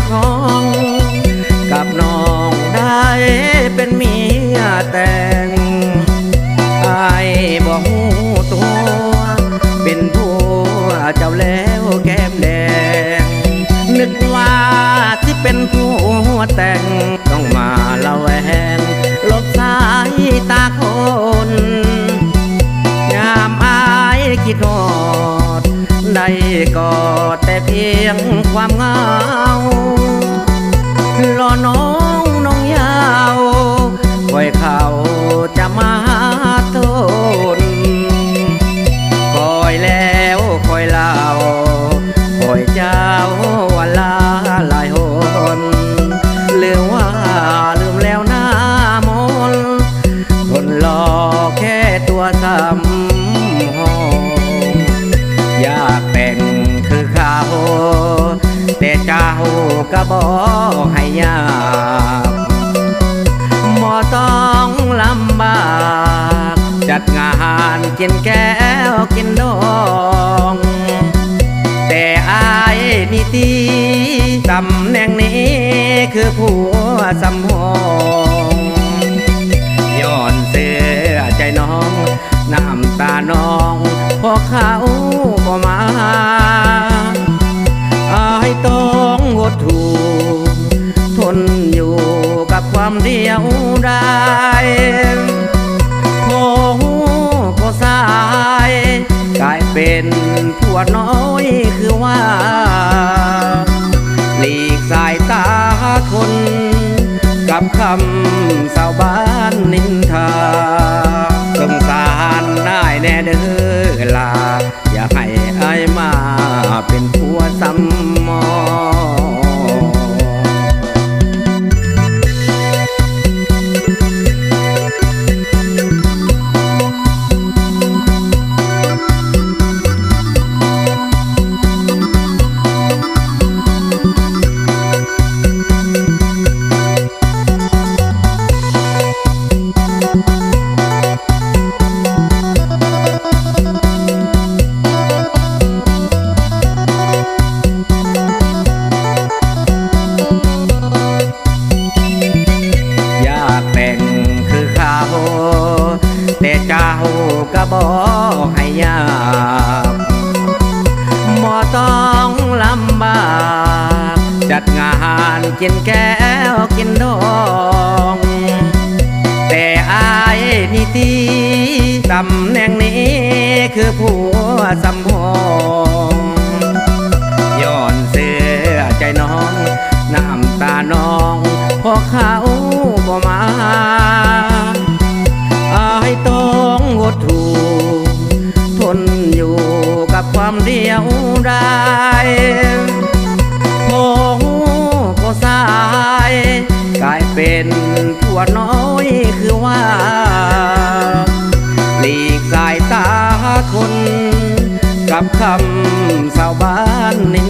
ษฐีใจคองกับน้องได้เป็นเมียแต่งอายบอกตัว เป็นผัวเจ้าแล้วแก้มแดง นึกว่าที่เป็นผัวแต่งต้องมาละแวงลบสายตาคนยามอายคิดทอดได้กอดแต่เพียงความงา ก็บอกให้ยากหมอต้องลำบาก จัดงานกินแก้วกินดองแต่อายนี่ตีตำแหน่งนี้คือผัวสำหอ เดียวได ก็บอกให้ยากบ่ต้องลำบาก จัดงานกินแก้วกินดองแต่อายนี่ตีตำแหน่งนี้คือผั ดายโอ้ก็สาย กลายเป็นผัวน้อยคือว่าหลีกสายตาคน กับคำสาวบ้านนิน